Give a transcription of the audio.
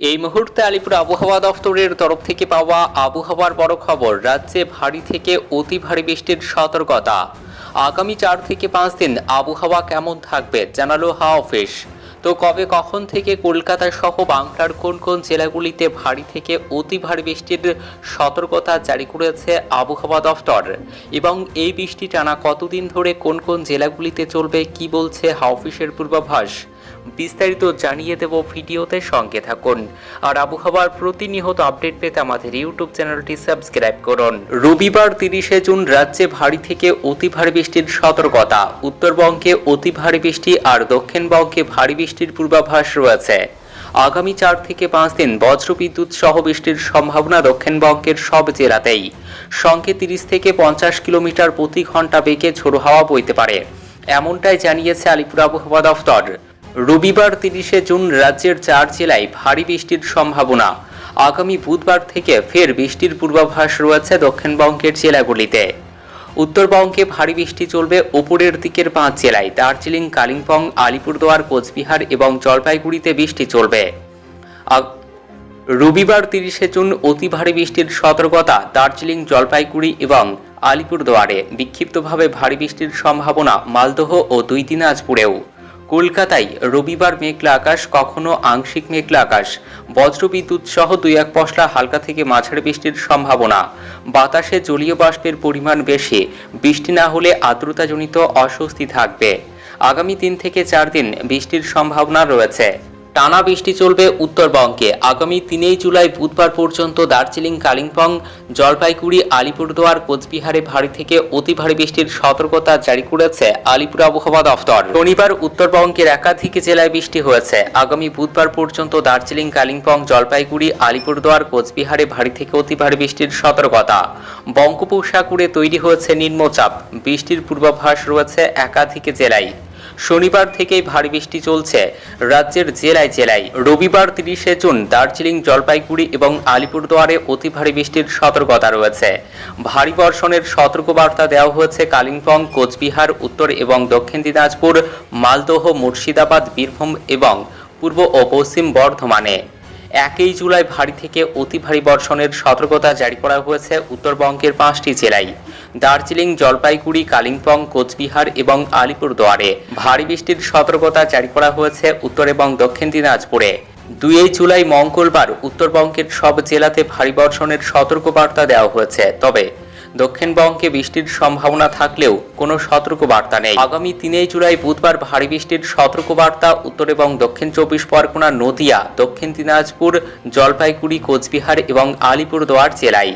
এই মুহূর্তে আলিপুর আবহাওয়া দফতরের তরফ থেকে পাওয়া আবহাওয়ার বড় খবর, রাজ্যে ভারী থেকে অতি ভারী বৃষ্টির সতর্কতা। আগামী চার থেকে পাঁচ দিন আবহাওয়া কেমন থাকবে জানালো হাওয়া অফিস। তো কবে কখন থেকে কলকাতা সহ বাংলার কোন কোন জেলাগুলিতে ভারী থেকে অতি ভারী বৃষ্টির সতর্কতা জারি করেছে আবহাওয়া দফতর এবং এই বৃষ্টি টানা কতদিন ধরে কোন কোন জেলাগুলিতে চলবে, কি বলছে হাওয়া অফিসের পূর্বাভাস? বিস্তারিত জানিয়ে দেব ভিডিওতে সঙ্গে থাকুন। আর আবহাওয়ার প্রতিনিয়ত আপডেট পেতে আমাদের ইউটিউব চ্যানেলটি সাবস্ক্রাইব করুন। রবিবার তিরিশে জুন রাজ্যে ভারী থেকে অতি ভারী বৃষ্টির সতর্কতা। উত্তরবঙ্গে অতি ভারী বৃষ্টি আর দক্ষিণবঙ্গে ভারী বৃষ্টির পূর্বাভাস রয়েছে। আগামী চার থেকে পাঁচ দিন বজ্রবিদ্যুৎ সহ বৃষ্টির সম্ভাবনা দক্ষিণবঙ্গের সব জেলাতেই। সঙ্গে তিরিশ থেকে পঞ্চাশ কিলোমিটার প্রতি ঘণ্টা বেগে ঝোড়ো হাওয়া বইতে পারে। এমনটাই জানিয়েছে আলিপুর আবহাওয়া দফতর। রবিবার তিরিশে জুন রাজ্যের চার জেলায় ভারী বৃষ্টির সম্ভাবনা। আগামী বুধবার থেকে ফের বৃষ্টির পূর্বাভাস রয়েছে দক্ষিণবঙ্গের জেলাগুলিতে। উত্তরবঙ্গে ভারী বৃষ্টি চলবে ওপরের দিকের পাঁচ জেলায়, দার্জিলিং, কালিম্পং, আলিপুরদুয়ার, কোচবিহার এবং জলপাইগুড়িতে বৃষ্টি চলবে। রবিবার তিরিশে জুন অতি ভারী বৃষ্টির সতর্কতা দার্জিলিং, জলপাইগুড়ি এবং আলিপুরদুয়ারে। বিক্ষিপ্তভাবে ভারী বৃষ্টির সম্ভাবনা মালদহ ও দুই দিনাজপুরেও। কলকাতায় রবিবার মেঘলা আকাশ, কখনো আংশিক মেঘলা আকাশ। বজ্রবিদ্যুৎ সহ দুই এক পশলা হালকা থেকে মাঝারি বৃষ্টির সম্ভাবনা। বাতাসে জলীয় বাষ্পের পরিমাণ বেশি। বৃষ্টি না হলে আর্দ্রতাজনিত অস্বস্তি থাকবে। আগামী তিন থেকে চার দিন বৃষ্টির সম্ভাবনা রয়েছে। টানা বৃষ্টি চলবে উত্তরবঙ্গে। আগামী তিনই জুলাই বুধবার পর্যন্ত দার্জিলিং, কালিম্পং, জলপাইগুড়ি, আলিপুরদুয়ার, কোচবিহারে ভারী থেকে অতি ভারী বৃষ্টির সতর্কতা জারি করেছে আলিপুর আবহাওয়া দফতর শনিবার উত্তরবঙ্গের একাধিক জেলায় বৃষ্টি হয়েছে। আগামী বুধবার পর্যন্ত দার্জিলিং, কালিম্পং, জলপাইগুড়ি, আলিপুরদুয়ার, কোচবিহারে ভারী থেকে অতি ভারী বৃষ্টির সতর্কতা। বঙ্গোপসাগরে তৈরি হয়েছে নিম্নচাপ। বৃষ্টির পূর্বাভাস রয়েছে একাধিক জেলায়। শনিবার থেকেই ভারী বৃষ্টি চলছে। রাজ্যের জেলায় জেলায় রবিবার তিরিশে জুন দার্জিলিং, জলপাইগুড়ি এবং আলিপুরদুয়ারে অতি ভারী বৃষ্টির সতর্কতা রয়েছে। ভারী বর্ষণের সতর্কবার্তা দেওয়া হয়েছে কালিম্পং, কোচবিহার, উত্তর এবং দক্ষিণ দিনাজপুর, মালদহ, মুর্শিদাবাদ, বীরভূম এবং পূর্ব ও পশ্চিম বর্ধমানে। একই জুলাই ভারী থেকে অতি ভারী বর্ষণের সতর্কতা জারি করা হয়েছে উত্তরবঙ্গের পাঁচটি জেলায়। দার্জিলিং, জলপাইগুড়ি, কালিম্পং, কোচবিহার এবং আলিপুরদুয়ারে ভারী বৃষ্টির সতর্কতা জারি করা হয়েছে উত্তর এবং দক্ষিণ দিনাজপুরে। দুই জুলাই মঙ্গলবার উত্তরবঙ্গের সব জেলাতে ভারী বর্ষণের সতর্কবার্তা দেওয়া হয়েছে। তবে দক্ষিণবঙ্গে বৃষ্টির সম্ভাবনা থাকলেও কোনো সতর্কবার্তা নেই। আগামী তিনই জুলাই বুধবার ভারী বৃষ্টির সতর্কবার্তা, উত্তর এবং দক্ষিণ চব্বিশ পরগনা, নদিয়া, দক্ষিণ দিনাজপুর, জলপাইগুড়ি, কোচবিহার এবং আলিপুরদুয়ার জেলায়।